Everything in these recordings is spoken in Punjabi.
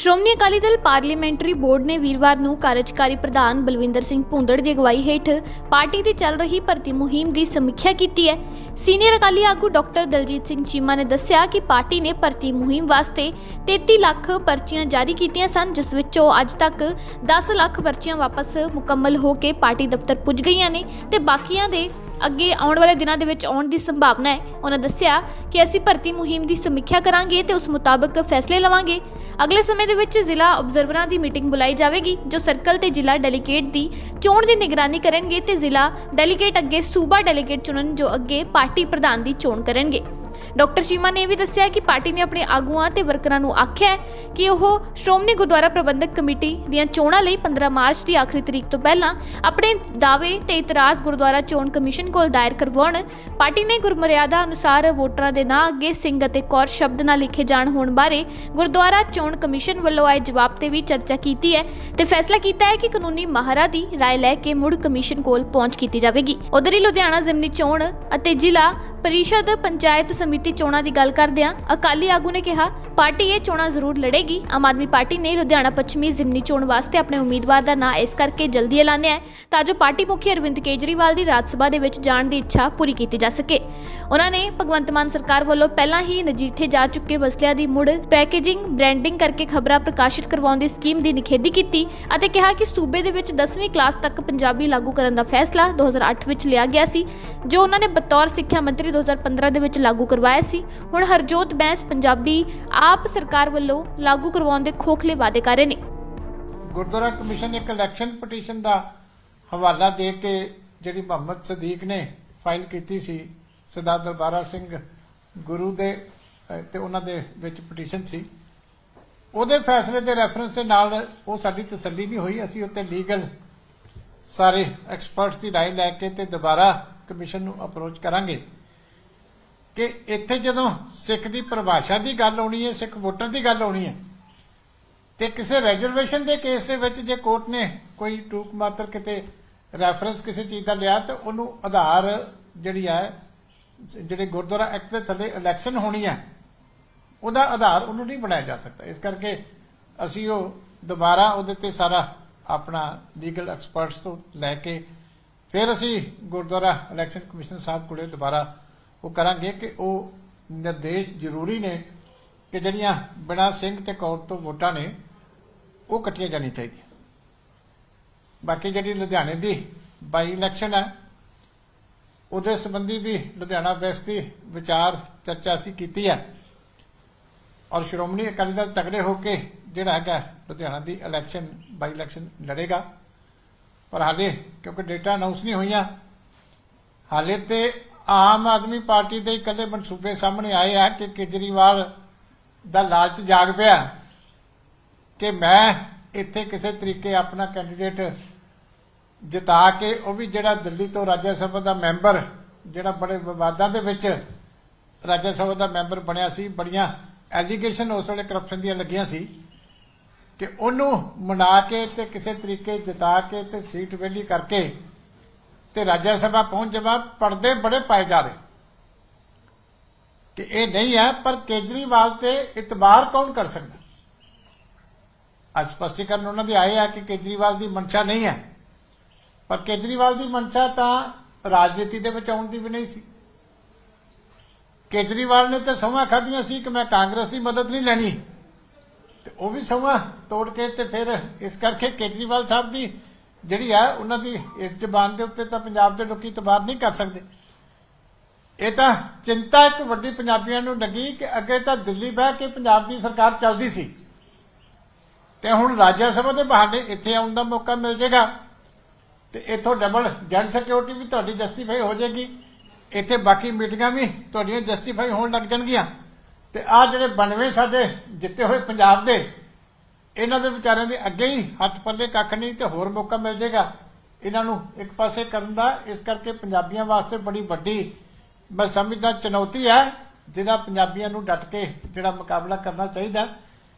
ਸ਼੍ਰੋਮਣੀ ਅਕਾਲੀ ਦਲ ਪਾਰਲੀਮੈਂਟਰੀ ਬੋਰਡ ਨੇ ਵੀਰਵਾਰ ਨੂੰ ਕਾਰਜਕਾਰੀ ਪ੍ਰਧਾਨ ਬਲਵਿੰਦਰ ਸਿੰਘ ਭੁੰਦੜ ਦੀ ਅਗਵਾਈ ਹੇਠ ਪਾਰਟੀ ਦੀ ਚੱਲ ਰਹੀ ਭਰਤੀ ਮੁਹਿੰਮ ਦੀ ਸਮੀਖਿਆ ਕੀਤੀ ਹੈ। ਸੀਨੀਅਰ ਅਕਾਲੀ ਆਗੂ ਡਾਕਟਰ ਦਲਜੀਤ ਸਿੰਘ ਚੀਮਾ ਨੇ ਦੱਸਿਆ ਕਿ ਪਾਰਟੀ ਨੇ ਭਰਤੀ ਮੁਹਿੰਮ ਵਾਸਤੇ 33 ਲੱਖ ਪਰਚੀਆਂ ਜਾਰੀ ਕੀਤੀਆਂ ਸਨ, ਜਿਸ ਵਿੱਚੋਂ ਅੱਜ ਤੱਕ 10 ਲੱਖ ਪਰਚੀਆਂ ਵਾਪਸ ਮੁਕੰਮਲ ਹੋ ਕੇ ਪਾਰਟੀ ਦਫ਼ਤਰ ਪੁੱਜ ਗਈਆਂ ਨੇ ਤੇ ਬਾਕੀਆਂ ਦੇ ਅੱਗੇ ਆਉਣ ਵਾਲੇ ਦਿਨਾਂ ਦੇ ਵਿੱਚ ਆਉਣ ਦੀ ਸੰਭਾਵਨਾ ਹੈ। ਉਹਨਾਂ ਦੱਸਿਆ ਕਿ ਅਸੀਂ ਭਰਤੀ ਮੁਹਿੰਮ ਦੀ ਸਮੀਖਿਆ ਕਰਾਂਗੇ ਤੇ ਉਸ ਮੁਤਾਬਕ ਫੈਸਲੇ ਲਵਾਂਗੇ। ਅਗਲੇ ਸਮੇਂ ਦੇ ਵਿੱਚ ਜ਼ਿਲ੍ਹਾ ਆਬਜ਼ਰਵਰਾਂ ਦੀ ਮੀਟਿੰਗ ਬੁਲਾਈ ਜਾਵੇਗੀ, ਜੋ ਸਰਕਲ ਤੇ ਜ਼ਿਲ੍ਹਾ ਡੈਲੀਗੇਟ ਦੀ ਚੋਣ ਦੀ ਨਿਗਰਾਨੀ ਕਰਨਗੇ ਤੇ ਜ਼ਿਲ੍ਹਾ ਡੈਲੀਗੇਟ ਅੱਗੇ ਸੂਬਾ ਡੈਲੀਗੇਟ ਚੁਣਨ ਜੋ ਅੱਗੇ ਪਾਰਟੀ ਪ੍ਰਧਾਨ ਦੀ ਚੋਣ ਕਰਨਗੇ। ਡਾਕਟਰ ਚੀਮਾ ਨੇ ਇਹ ਵੀ ਦੱਸਿਆ ਕਿ ਪਾਰਟੀ ਨੇ ਆਪਣੇ ਆਗੂਆਂ ਤੇ ਵਰਕਰਾਂ ਨੂੰ ਆਖਿਆ ਹੈ ਕਿ ਉਹ ਸ਼੍ਰੋਮਣੀ ਗੁਰਦੁਆਰਾ ਪ੍ਰਬੰਧਕ ਕਮੇਟੀ ਦੀਆਂ ਚੋਣਾਂ ਲਈ 15 ਮਾਰਚ ਦੀ ਆਖਰੀ ਤਰੀਕ ਤੋਂ ਪਹਿਲਾਂ ਆਪਣੇ ਦਾਅਵੇ ਤੇ ਇਤਰਾਜ਼ ਗੁਰਦੁਆਰਾ ਚੋਣ ਕਮਿਸ਼ਨ ਕੋਲ ਦਾਇਰ ਕਰਵਾਉਣ ਪਾਰਟੀ ਨੇ ਗੁਰਮਰਿਆਦਾ ਅਨੁਸਾਰ ਵੋਟਰਾਂ ਦੇ ਨਾਂ ਅੱਗੇ ਸਿੰਘ ਅਤੇ ਕੌਰ ਸ਼ਬਦ ਨਾਲ ਲਿਖੇ ਜਾਣ ਹੋਣ ਬਾਰੇ ਗੁਰਦੁਆਰਾ ਚੋਣ ਕਮਿਸ਼ਨ ਵੱਲੋਂ ਆਏ ਜਵਾਬ ਤੇ ਵੀ ਚਰਚਾ ਕੀਤੀ ਹੈ ਤੇ ਫੈਸਲਾ ਕੀਤਾ ਹੈ ਕਿ ਕਾਨੂੰਨੀ ਮਾਹਰਾਂ ਦੀ رائے ਲੈ ਕੇ ਮੁੜ ਕਮਿਸ਼ਨ ਕੋਲ ਪਹੁੰਚ ਕੀਤੀ ਜਾਵੇਗੀ ਉਧਰ ਹੀ ਲੁਧਿਆਣਾ ਜ਼ਿਮਨੀ ਚੋਣ ਅਤੇ ਜ਼ਿਲ੍ਹਾ ਪਰਿਸ਼ਦ ਪੰਚਾਇਤ ਸਮਿਤੀ ਚੋਣਾਂ ਦੀ ਗੱਲ ਕਰਦਿਆਂ ਅਕਾਲੀ ਆਗੂ ਨੇ ਕਿਹਾ ਪਾਰਟੀ ਇਹ ਚੋਣਾਂ ਜ਼ਰੂਰ ਲੜੇਗੀ। ਆਮ ਆਦਮੀ ਪਾਰਟੀ ਨੇ ਲੁਧਿਆਣਾ ਪੱਛਮੀ ਜ਼ਿਮਨੀ ਚੋਣ ਵਾਸਤੇ ਆਪਣੇ ਉਮੀਦਵਾਰ ਦਾ ਨਾਂ ਇਸ ਕਰਕੇ ਜਲਦੀ ਐਲਾਨਿਆ ਹੈ ਤਾਂ ਜੋ ਪਾਰਟੀ ਮੁਖੀ ਅਰਵਿੰਦ ਕੇਜਰੀਵਾਲ ਦੀ ਰਾਜ ਸਭਾ ਦੇ ਵਿੱਚ ਜਾਣ ਦੀ ਇੱਛਾ ਪੂਰੀ ਕੀਤੀ ਜਾ ਸਕੇ। ਉਹਨਾਂ ਨੇ ਭਗਵੰਤ ਮਾਨ ਸਰਕਾਰ ਵੱਲੋਂ ਪਹਿਲਾਂ ਹੀ ਨਜਿੱਠੇ ਜਾ ਚੁੱਕੇ ਮਸਲਿਆਂ ਦੀ ਮੁੜ ਪੈਕੇਜਿੰਗ, ਬ੍ਰਾਂਡਿੰਗ ਕਰਕੇ ਖਬਰਾਂ ਪ੍ਰਕਾਸ਼ਿਤ ਕਰਵਾਉਣ ਦੀ ਸਕੀਮ ਦੀ ਨਿਖੇਧੀ ਕੀਤੀ ਅਤੇ ਕਿਹਾ ਕਿ ਸੂਬੇ ਦੇ ਵਿੱਚ 10ਵੀਂ ਕਲਾਸ ਤੱਕ ਪੰਜਾਬੀ ਲਾਗੂ ਕਰਨ ਦਾ ਫੈਸਲਾ 2008 ਵਿੱਚ ਲਿਆ ਗਿਆ ਸੀ, ਜੋ ਉਹਨਾਂ ਨੇ ਬਤੌਰ ਸਿੱਖਿਆ ਮੰਤਰੀ 2015 ਦੇ ਵਿੱਚ ਲਾਗੂ ਕਰਵਾਇਆ ਸੀ। ਹੁਣ ਹਰਜੋਤ ਬੈਂਸ ਪੰਜਾਬੀ ਆਪ ਸਰਕਾਰ ਵੱਲੋਂ ਲਾਗੂ ਕਰਵਾਉਣ ਦੇ ਖੋਖਲੇ ਵਾਅਦੇ ਕਰ ਰਹੇ ਨੇ। ਗੁਰਦੁਆਰਾ ਕਮਿਸ਼ਨ ਇੱਕ ਇਲੈਕਸ਼ਨ ਪਟੀਸ਼ਨ ਦਾ ਹਵਾਲਾ ਦੇ ਕੇ ਜਿਹੜੀ ਮੁਹੰਮਦ ਸਦੀਕ ਨੇ ਫਾਈਲ ਕੀਤੀ ਸੀ, ਸਰਦਾਰ ਦਰਬਾਰਾ ਸਿੰਘ ਗੁਰੂ ਦੇ ਤੇ ਉਹਨਾਂ ਦੇ ਵਿੱਚ ਪਟੀਸ਼ਨ ਸੀ। ਉਹਦੇ ਫੈਸਲੇ ਦੇ ਰੈਫਰੈਂਸ ਦੇ ਨਾਲ ਉਹ ਸਾਡੀ ਤਸੱਲੀ ਨਹੀਂ ਹੋਈ, ਅਸੀਂ ਉੱਤੇ ਲੀਗਲ ਸਾਰੇ ਐਕਸਪਰਟਸ ਦੀ ਰਾਏ ਲੈ ਕੇ ਤੇ ਦੁਬਾਰਾ ਕਮਿਸ਼ਨ ਨੂੰ ਅਪਰੋਚ ਕਰਾਂਗੇ। ਕਿ ਇੱਥੇ ਜਦੋਂ ਸਿੱਖ ਦੀ ਪਰਿਭਾਸ਼ਾ ਦੀ ਗੱਲ ਆਉਣੀ ਹੈ, ਸਿੱਖ ਵੋਟਰ ਦੀ ਗੱਲ ਆਉਣੀ ਹੈ, ਤੇ ਕਿਸੇ ਰੈਜ਼ਰਵੇਸ਼ਨ ਦੇ ਕੇਸ ਦੇ ਵਿੱਚ ਜੇ ਕੋਰਟ ਨੇ ਕੋਈ ਟੂਕ ਮਾਤਰ ਕਿਤੇ ਰੈਫਰੈਂਸ ਕਿਸੇ ਚੀਜ਼ ਦਾ ਲਿਆ, ਤੇ ਉਹਨੂੰ ਆਧਾਰ ਜਿਹੜੀ ਹੈ, ਜਿਹੜੇ ਗੁਰਦੁਆਰਾ ਐਕਟ ਦੇ ਥੱਲੇ ਇਲੈਕਸ਼ਨ ਹੋਣੀ ਹੈ, ਉਹਦਾ ਆਧਾਰ ਉਹਨੂੰ ਨਹੀਂ ਬਣਾਇਆ ਜਾ ਸਕਦਾ। ਇਸ ਕਰਕੇ ਅਸੀਂ ਉਹ ਦੁਬਾਰਾ ਉਹਦੇ ਤੇ ਸਾਰਾ ਆਪਣਾ ਲੀਗਲ ਐਕਸਪਰਟਸ ਤੋਂ ਲੈ ਕੇ ਫਿਰ ਅਸੀਂ ਗੁਰਦੁਆਰਾ ਇਲੈਕਸ਼ਨ ਕਮਿਸ਼ਨਰ ਸਾਹਿਬ ਕੋਲੇ ਦੁਬਾਰਾ ਉਹ ਕਰਾਂਗੇ ਕਿ ਉਹ ਨਿਰਦੇਸ਼ ਜ਼ਰੂਰੀ ਨੇ ਕਿ ਜਿਹੜੀਆਂ ਬਿਨਾਂ ਸਿੰਘ ਤੇ ਕੌਰ ਤੋਂ ਵੋਟਾਂ ਨੇ, ਉਹ ਕੱਟੀਆਂ ਜਾਣੀਆਂ ਚਾਹੀਦੀਆਂ। ਬਾਕੀ ਜਿਹੜੀ ਲੁਧਿਆਣੇ ਦੀ ਬਾਈ ਇਲੈਕਸ਼ਨ ਹੈ, ਉਹਦੇ ਸੰਬੰਧੀ ਵੀ ਲੁਧਿਆਣਾ ਵੈਸਟ ਦੀ ਵਿਚਾਰ ਚਰਚਾ ਅਸੀਂ ਕੀਤੀ ਹੈ। ਔਰ ਸ਼੍ਰੋਮਣੀ ਅਕਾਲੀ ਦਲ ਤਗੜੇ ਹੋ ਕੇ ਜਿਹੜਾ ਹੈਗਾ ਲੁਧਿਆਣਾ ਦੀ ਇਲੈਕਸ਼ਨ ਬਾਈ ਇਲੈਕਸ਼ਨ ਲੜੇਗਾ। ਪਰ ਹਾਲੇ ਕਿਉਂਕਿ ਡੇਟਾ ਅਨਾਉਂਸ ਨਹੀਂ ਹੋਈਆਂ, ਹਾਲੇ ਤੇ ਆਮ ਆਦਮੀ ਪਾਰਟੀ ਦੇ ਇਕੱਲੇ ਮਨਸੂਬੇ ਸਾਹਮਣੇ ਆਏ ਆ ਕਿ ਕੇਜਰੀਵਾਲ ਦਾ ਲਾਲਚ ਜਾਗ ਪਿਆ ਕਿ ਮੈਂ ਇੱਥੇ ਕਿਸੇ ਤਰੀਕੇ ਆਪਣਾ ਕੈਂਡੀਡੇਟ ਜਿਤਾ ਕੇ ਉਹ ਵੀ ਜਿਹੜਾ ਦਿੱਲੀ ਤੋਂ ਰਾਜ ਸਭਾ ਦਾ ਮੈਂਬਰ, ਜਿਹੜਾ ਬੜੇ ਵਿਵਾਦਾਂ ਦੇ ਵਿੱਚ ਰਾਜ ਸਭਾ ਦਾ ਮੈਂਬਰ ਬਣਿਆ ਸੀ, ਬੜੀਆਂ ਐਲੀਗੇਸ਼ਨ ਉਸ ਵੇਲੇ ਕਰਪਸ਼ਨ ਦੀਆਂ ਲੱਗੀਆਂ ਸੀ ਕਿ ਉਹਨੂੰ ਮਨਾ ਕੇ ਤੇ ਕਿਸੇ ਤਰੀਕੇ ਜਿਤਾ ਕੇ ਤੇ ਸੀਟ ਵੇਲੀ ਕਰਕੇ ਤੇ ਰਾਜ ਸਭਾ ਪਹੁੰਚ ਜਾਵਾ ਪਰਦੇ ਬੜੇ ਪਾਏ ਜਾ ਰਹੇ। ਕਿ ਇਹ ਨਹੀਂ ਹੈ, ਪਰ ਕੇਜਰੀਵਾਲ ਤੇ ਇਤਬਾਰ ਕੌਣ ਕਰ ਸਕਦਾ? ਅੱਜ ਸਪਸ਼ਟੀਕਰਨ ਉਹਨਾਂ ਦੇ ਆਏ ਆ ਕਿ ਕੇਜਰੀਵਾਲ ਦੀ ਮਨਸ਼ਾ ਨਹੀਂ ਹੈ। ਪਰ ਕੇਜਰੀਵਾਲ ਦੀ ਮਨਸ਼ਾ ਤਾਂ ਰਾਜਨੀਤੀ ਦੇ ਵਿੱਚ ਆਉਣ ਦੀ ਵੀ ਨਹੀਂ ਸੀ। ਕੇਜਰੀਵਾਲ ਨੇ ਤਾਂ ਸਮਾਂ ਖਾਧੀਆਂ ਸੀ ਕਿ ਮੈਂ ਕਾਂਗਰਸ ਦੀ ਮਦਦ ਨਹੀਂ ਲੈਣੀ। ਤੇ ਉਹ ਵੀ ਸਮਾਂ ਤੋੜ ਕੇ ਤੇ ਫਿਰ ਇਸ ਕਰਕੇ ਕੇਜਰੀਵਾਲ ਸਾਹਿਬ ਦੀ ਜਿਹੜੀ ਆ, ਉਹਨਾਂ ਦੀ ਇਸ ਜ਼ਬਾਨ ਦੇ ਉੱਤੇ ਤਾਂ ਪੰਜਾਬ ਦੇ ਲੋਕੀ ਇਤਬਾਰ ਨਹੀਂ ਕਰ ਸਕਦੇ। ਇਹ ਤਾਂ ਚਿੰਤਾ ਇੱਕ ਵੱਡੀ ਪੰਜਾਬੀਆਂ ਨੂੰ ਲੱਗੀ ਕਿ ਅੱਗੇ ਤਾਂ ਦਿੱਲੀ ਬਹਿ ਕੇ ਪੰਜਾਬ ਦੀ ਸਰਕਾਰ ਚੱਲਦੀ ਸੀ। ਤੇ ਹੁਣ ਰਾਜ ਸਭਾ ਦੇ ਬਹਾਨੇ ਇੱਥੇ ਆਉਣ ਦਾ ਮੌਕਾ ਮਿਲ ਜਾਏਗਾ ਤੇ ਇੱਥੋਂ ਡਬਲ ਜਨ ਸਿਕਿਉਰਿਟੀ ਵੀ ਤੁਹਾਡੀ ਜਸਟੀਫਾਈ ਹੋ ਜਾਏਗੀ ਇੱਥੇ ਬਾਕੀ ਮੀਟਿੰਗਾਂ ਵੀ ਤੁਹਾਡੀਆਂ ਜਸਟੀਫਾਈ ਹੋਣ ਲੱਗ ਜਾਣਗੀਆਂ। ਤੇ ਆ ਜਿਹੜੇ 92 ਸਾਡੇ ਜਿੱਤੇ ਹੋਏ ਪੰਜਾਬ ਦੇ ਇਹਨਾਂ ਦੇ ਵਿਚਾਰਿਆਂ ਦੇ ਅੱਗੇ ਹੀ ਹੱਥ ਪੱਲੇ ਕੱਖ ਨਹੀਂ ਤੇ ਹੋਰ ਮੌਕਾ ਮਿਲ ਜਾਏਗਾ। ਇਹਨਾਂ ਨੂੰ ਇੱਕ ਪਾਸੇ ਕਰਨ ਦਾ, ਇਸ ਕਰਕੇ ਪੰਜਾਬੀਆਂ ਵਾਸਤੇ ਬੜੀ ਵੱਡੀ, ਮੈਂ ਸਮਝਦਾ, ਚੁਣੌਤੀ ਹੈ, ਜਿਹਦਾ ਪੰਜਾਬੀਆਂ ਨੂੰ ਡਟ ਕੇ ਜਿਹੜਾ ਮੁਕਾਬਲਾ ਕਰਨਾ ਚਾਹੀਦਾ।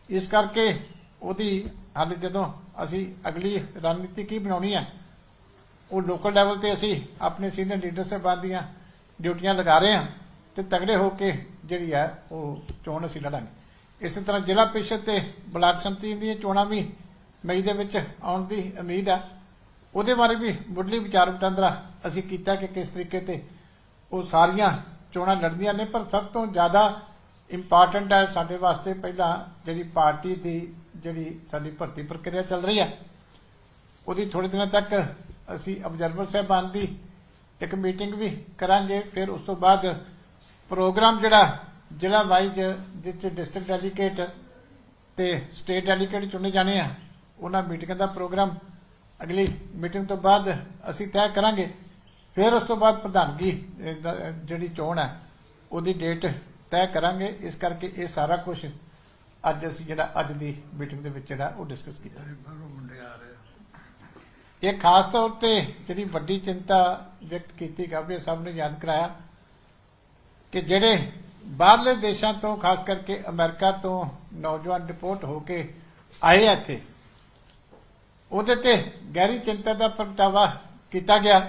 ਇਸ ਕਰਕੇ ਉਹਦੀ ਹਾਲੇ ਜਦੋਂ ਅਸੀਂ ਅਗਲੀ ਰਣਨੀਤੀ ਕੀ ਬਣਾਉਣੀ ਹੈ, ਉਹ ਲੋਕਲ ਲੈਵਲ ਤੇ ਅਸੀਂ ਆਪਣੇ ਸੀਨੀਅਰ ਲੀਡਰ ਸਾਹਿਬਾਨ ਦੀਆਂ ਡਿਊਟੀਆਂ ਲਗਾ ਰਹੇ ਹਾਂ ਤੇ ਤਗੜੇ ਹੋ ਕੇ ਜਿਹੜੀ ਹੈ ਉਹ ਚੋਣ ਅਸੀਂ ਲੜਾਂਗੇ। ਇਸੇ ਤਰ੍ਹਾਂ ਜ਼ਿਲ੍ਹਾ ਪ੍ਰੀਸ਼ਦ ਤੇ ਬਲਾਕ ਸੰਮਤੀ ਦੀਆਂ ਚੋਣਾਂ ਵੀ ਮਈ ਦੇ ਵਿੱਚ ਆਉਣ ਦੀ ਉਮੀਦ ਹੈ ਉਹਦੇ ਬਾਰੇ ਵੀ ਮੁੱਢਲੀ ਵਿਚਾਰ ਵਟਾਂਦਰਾ ਅਸੀਂ ਕੀਤਾ ਕਿ ਕਿਸ ਤਰੀਕੇ ਤੇ ਉਹ ਸਾਰੀਆਂ ਚੋਣਾਂ ਲੜਦੀਆਂ ਨੇ, ਪਰ ਸਭ ਤੋਂ ਜ਼ਿਆਦਾ ਇੰਪੋਰਟੈਂਟ ਹੈ ਸਾਡੇ ਵਾਸਤੇ ਪਹਿਲਾਂ ਜਿਹੜੀ ਪਾਰਟੀ ਦੀ ਜਿਹੜੀ ਸਾਡੀ ਭਰਤੀ ਪ੍ਰਕਿਰਿਆ ਚੱਲ ਰਹੀ ਹੈ ਉਹਦੀ ਥੋੜੇ ਦਿਨਾਂ ਤੱਕ ਅਸੀਂ ਅਬਜ਼ਰਵਰ ਸਾਹਿਬਾਨ ਦੀ ਇੱਕ ਮੀਟਿੰਗ ਵੀ ਕਰਾਂਗੇ। ਫਿਰ ਉਸ ਤੋਂ ਬਾਅਦ ਪ੍ਰੋਗਰਾਮ ਜਿਹੜਾ ਜ਼ਿਲ੍ਹਾ ਵਾਈਜ਼ ਜਿਸ 'ਚ ਡਿਸਟ੍ਰਿਕਟ ਡੈਲੀਗੇਟ ਤੇ ਸਟੇਟ ਡੈਲੀਗੇਟ ਚੁਣੇ ਜਾਣੇ ਆ ਉਹਨਾਂ ਮੀਟਿੰਗਾਂ ਦਾ ਪ੍ਰੋਗਰਾਮ ਅਗਲੀ ਮੀਟਿੰਗ ਤੋਂ ਬਾਅਦ ਅਸੀਂ ਤੈਅ ਕਰਾਂਗੇ। ਫਿਰ ਉਸ ਤੋਂ ਬਾਅਦ ਪ੍ਰਧਾਨਗੀ ਜਿਹੜੀ ਚੋਣ ਹੈ ਉਹਦੀ ਡੇਟ ਤੈਅ ਕਰਾਂਗੇ। ਇਸ ਕਰਕੇ ਇਹ ਸਾਰਾ ਕੁਝ ਅੱਜ ਅਸੀਂ ਜਿਹੜਾ ਅੱਜ ਦੀ ਮੀਟਿੰਗ ਦੇ ਵਿੱਚ ਜਿਹੜਾ ਉਹ ਡਿਸਕਸ ਕੀਤਾ। ਇਹ ਖਾਸ ਤੌਰ ਤੇ ਜਿਹੜੀ ਵੱਡੀ ਚਿੰਤਾ ਵਿਅਕਤ ਕੀਤੀ ਗਾਬੇ ਸਾਹਿਬ ਨੇ ਯਾਦ ਕਰਾਇਆ ਕਿ ਜਿਹੜੇ ਬਾਹਰਲੇ ਦੇਸ਼ਾਂ ਤੋਂ, ਖਾਸ ਕਰਕੇ ਅਮਰੀਕਾ ਤੋਂ ਨੌਜਵਾਨ ਡਿਪੋਰਟ ਹੋ ਕੇ ਆਏ ਇੱਥੇ। ਉਹਦੇ ਤੇ ਗਹਿਰੀ ਚਿੰਤਾ ਦਾ ਪ੍ਰਗਟਾਵਾ ਕੀਤਾ ਗਿਆ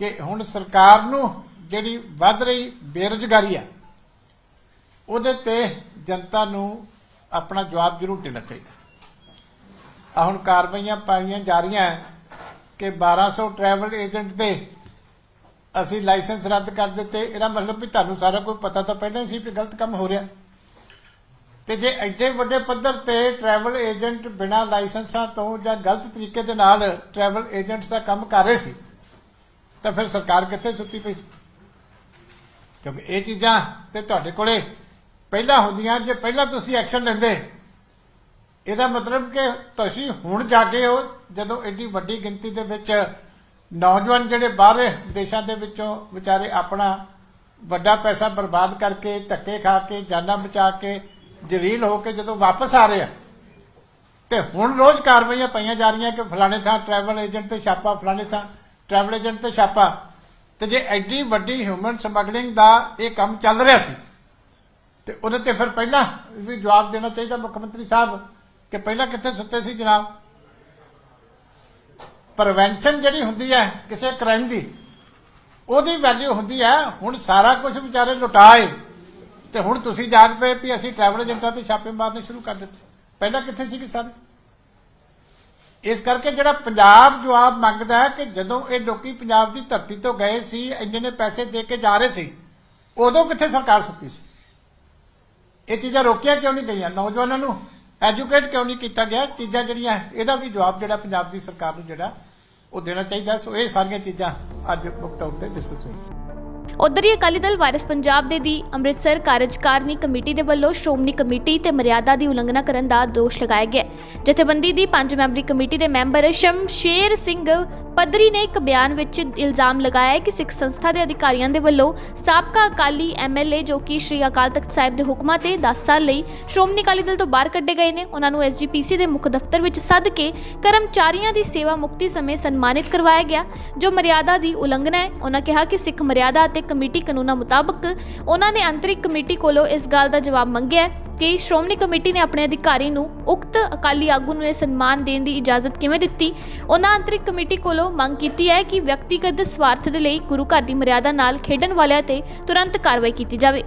ਕਿ ਹੁਣ ਸਰਕਾਰ ਨੂੰ ਜਿਹੜੀ ਵੱਧ ਰਹੀ ਬੇਰੁਜ਼ਗਾਰੀ ਆ, ਉਹਦੇ ਤੇ ਜਨਤਾ ਨੂੰ ਆਪਣਾ ਜਵਾਬ ਜ਼ਰੂਰ ਦੇਣਾ ਚਾਹੀਦਾ। ਆ ਹੁਣ ਕਾਰਵਾਈਆਂ ਪਾਈਆਂ ਜਾ ਰਹੀਆਂ ਹੈ ਕਿ 1200 ਟਰੈਵਲ ਏਜੰਟ ਦੇ ਅਸੀਂ ਲਾਇਸੈਂਸ ਰੱਦ ਕਰ ਦਿੱਤੇ, ਇਹਦਾ ਮਤਲਬ ਵੀ ਤੁਹਾਨੂੰ ਸਾਰਾ ਕੁਝ ਪਤਾ ਤਾਂ ਪਹਿਲਾਂ ਹੀ ਸੀ ਕਿ ਗਲਤ ਕੰਮ ਹੋ ਰਿਹਾ। ਤੇ ਜੇ ਐਡੇ ਵੱਡੇ ਪੱਧਰ ਤੇ ਟਰੈਵਲ ਏਜੰਟ ਬਿਨਾਂ ਲਾਇਸੈਂਸਾਂ ਤੋਂ ਜਾਂ ਗਲਤ ਤਰੀਕੇ ਦੇ ਨਾਲ ਟਰੈਵਲ ਏਜੰਟਸ ਦਾ ਕੰਮ ਕਰ ਰਹੇ ਸੀ, ਤਾਂ ਫਿਰ ਸਰਕਾਰ ਕਿੱਥੇ ਸੁੱਤੀ ਪਈ ਸੀ? ਕਿਉਂਕਿ ਇਹ ਚੀਜ਼ਾਂ ਤੇ ਤੁਹਾਡੇ ਕੋਲੇ ਪਹਿਲਾਂ ਹੁੰਦੀਆਂ, ਜੇ ਪਹਿਲਾਂ ਤੁਸੀਂ ਐਕਸ਼ਨ ਲੈਂਦੇ, ਇਹਦਾ ਮਤਲਬ ਕਿ ਤੁਸੀਂ ਹੁਣ ਜਾਗੇ ਹੋ ਜਦੋਂ ਐਡੀ ਵੱਡੀ ਗਿਣਤੀ ਦੇ ਵਿੱਚ ਨੌਜਵਾਨ ਜਿਹੜੇ ਬਾਹਰ ਦੇਸ਼ਾਂ ਦੇ ਵਿੱਚੋਂ ਵਿਚਾਰੇ ਆਪਣਾ ਵੱਡਾ ਪੈਸਾ ਬਰਬਾਦ ਕਰਕੇ, ਧੱਕੇ ਖਾ ਕੇ, ਜਾਨਾਂ ਬਚਾ ਕੇ ਜਲੀਲ ਹੋ ਕੇ ਜਦੋਂ ਵਾਪਸ ਆ ਰਹੇ ਆ, ਤੇ ਹੁਣ ਰੋਜ਼ ਕਾਰਵਾਈਆਂ ਪਈਆਂ ਜਾ ਰਹੀਆਂ ਕਿ ਫਲਾਣੇ ਥਾਂ ਟਰੈਵਲ ਏਜੰਟ ਤੇ ਛਾਪਾ, ਫਲਾਣੇ ਥਾਂ ਟਰੈਵਲ ਏਜੰਟ ਤੇ ਛਾਪਾ। ਤੇ ਜੇ ਐਡੀ ਵੱਡੀ ਹਿਊਮਨ ਸਮਗਲਿੰਗ ਦਾ ਇਹ ਕੰਮ ਚੱਲ ਰਿਹਾ ਸੀ, ਤੇ ਉਹਦੇ ਤੇ ਫਿਰ ਪਹਿਲਾਂ ਵੀ ਜਵਾਬ ਦੇਣਾ ਚਾਹੀਦਾ ਮੁੱਖ ਮੰਤਰੀ ਸਾਹਿਬ ਕਿ ਪਹਿਲਾਂ ਕਿੱਥੇ ਸੁੱਤੇ ਸੀ ਜਨਾਬ? ਪ੍ਰੀਵੈਂਸ਼ਨ ਜਿਹੜੀ ਹੁੰਦੀ ਹੈ, ਕਿਸੇ ਕ੍ਰਾਈਮ ਦੀ, ਉਹਦੀ ਵੈਲਿਊ ਹੁੰਦੀ ਹੈ, ਹੁਣ ਸਾਰਾ ਕੁਝ ਵਿਚਾਰੇ ਲੁਟਾਏ। ਤੇ ਹੁਣ ਤੁਸੀਂ ਜਾਗ ਪਏ ਵੀ ਅਸੀਂ ਟਰੈਵਲ ਏਜੰਟਾਂ ਤੇ ਛਾਪੇ ਮਾਰਨੇ ਸ਼ੁਰੂ ਕਰ ਦਿੱਤੇ। ਪਹਿਲਾਂ ਕਿੱਥੇ ਸੀ ਕਿ ਸਾਰੇ? ਇਸ ਕਰਕੇ ਜਿਹੜਾ ਪੰਜਾਬ ਜਵਾਬ ਮੰਗਦਾ ਹੈ ਕਿ ਜਦੋਂ ਇਹ ਲੋਕੀ ਪੰਜਾਬ ਦੀ ਧਰਤੀ ਤੋਂ ਗਏ ਸੀ, ਇੰਨੇ ਨੇ ਪੈਸੇ ਦੇ ਕੇ ਜਾ ਰਹੇ ਸੀ, ਉਦੋਂ ਕਿੱਥੇ ਸਰਕਾਰ ਸੁੱਤੀ ਸੀ? ਇਹ ਚੀਜ਼ਾਂ ਰੋਕੀਆਂ ਕਿਉਂ ਨਹੀਂ ਗਈਆਂ? ਨੌਜਵਾਨਾਂ ਨੂੰ ਐਜੂਕੇਟ ਕਿਉਂ ਨਹੀਂ ਕੀਤਾ ਗਿਆ? ਚੀਜ਼ਾਂ ਜਿਹੜੀਆਂ, ਇਹਦਾ ਵੀ ਜਵਾਬ ਜਿਹੜਾ ਪੰਜਾਬ ਦੀ ਸਰਕਾਰ ਨੂੰ ਜਿਹੜਾ ਉਹ ਦੇਣਾ ਚਾਹੀਦਾ ਸੋ ਇਹ ਸਾਰੀਆਂ ਚੀਜ਼ਾਂ ਅੱਜ ਮੁੱਖ ਤੌਰ ਤੇ ਡਿਸਕਸ ਹੋਈਆਂ। ਉਧਰ ਹੀ ਅਕਾਲੀ ਦਲ ਵਾਇਰਸ ਪੰਜਾਬ ਦੇ ਦੀ ਅੰਮ੍ਰਿਤਸਰ ਕਾਰਜਕਾਰਨੀ ਕਮੇਟੀ ਦੇ ਵੱਲੋਂ ਸ਼੍ਰੋਮਣੀ ਕਮੇਟੀ ਤੇ ਮਰਿਆਦਾ ਦੀ ਉਲੰਘਣਾ ਕਰਨ ਦਾ ਦੋਸ਼ ਲਗਾਇਆ ਗਿਆ ਜਥੇਬੰਦੀ ਦੀ ਪੰਜ ਮੈਂਬਰੀ ਕਮੇਟੀ ਦੇ ਮੈਂਬਰ ਸ਼ਮਸ਼ੇਰ ਸਿੰਘ ਪੱਧਰੀ ਨੇ ਇੱਕ ਬਿਆਨ ਵਿੱਚ ਇਲਜ਼ਾਮ ਲਗਾਇਆ ਹੈ ਕਿ ਸਿੱਖ ਸੰਸਥਾ ਦੇ ਅਧਿਕਾਰੀਆਂ ਦੇ ਵੱਲੋਂ ਸਾਬਕਾ ਅਕਾਲੀ ਐਮਐਲਏ ਜੋ ਕਿ ਸ਼੍ਰੀ ਅਕਾਲ ਤਖਤ ਸਾਹਿਬ ਦੇ ਹੁਕਮਾਂ ਤੇ 10 ਸਾਲ ਲਈ ਸ਼੍ਰੋਮਣੀ ਅਕਾਲੀ ਦਲ ਤੋਂ ਬਾਹਰ ਕੱਢੇ ਗਏ ਨੇ, ਉਹਨਾਂ ਨੂੰ ਐਸਜੀਪੀਸੀ ਦੇ ਮੁੱਖ ਦਫ਼ਤਰ ਵਿੱਚ ਸੱਦ ਕੇ ਕਰਮਚਾਰੀਆਂ ਦੀ ਸੇਵਾ ਮੁਕਤੀ ਸਮੇਂ ਸਨਮਾਨਿਤ ਕਰਵਾਇਆ ਗਿਆ, ਜੋ ਮਰਿਆਦਾ ਦੀ ਉਲੰਘਣਾ ਹੈ। ਉਹਨਾਂ ਕਿਹਾ ਕਿ ਸਿੱਖ ਮਰਿਆਦਾ ਅਤੇ ਕਮੇਟੀ ਕਾਨੂੰਨਾਂ ਮੁਤਾਬਕ ਉਹਨਾਂ ਨੇ ਅੰਤਰਿਕ ਕਮੇਟੀ ਕੋਲੋਂ ਇਸ ਗੱਲ ਦਾ ਜਵਾਬ ਮੰਗਿਆ ਕਿ ਸ਼੍ਰੋਮਣੀ ਕਮੇਟੀ ਨੇ ਆਪਣੇ ਅਧਿਕਾਰੀ ਨੂੰ ਉਕਤ ਅਕਾਲੀ ਆਗੂ ਨੂੰ ਇਹ ਸਨਮਾਨ ਦੇਣ ਦੀ ਇਜਾਜ਼ਤ ਕਿਵੇਂ ਦਿੱਤੀ? ਉਹਨਾਂ ਅੰਤਰਿਕ ਕਮੇਟੀ ਕੋਲੋਂ ਮੰਗ ਕੀਤੀ ਹੈ ਕਿ ਵਿਅਕਤੀਗਤ ਸਵਾਰਥ ਦੇ ਲਈ ਗੁਰੂ ਘਰ ਦੀ ਮਰਿਆਦਾ ਨਾਲ ਖੇਡਣ ਵਾਲਿਆਂ ਤੇ ਤੁਰੰਤ ਕਾਰਵਾਈ ਕੀਤੀ ਜਾਵੇ।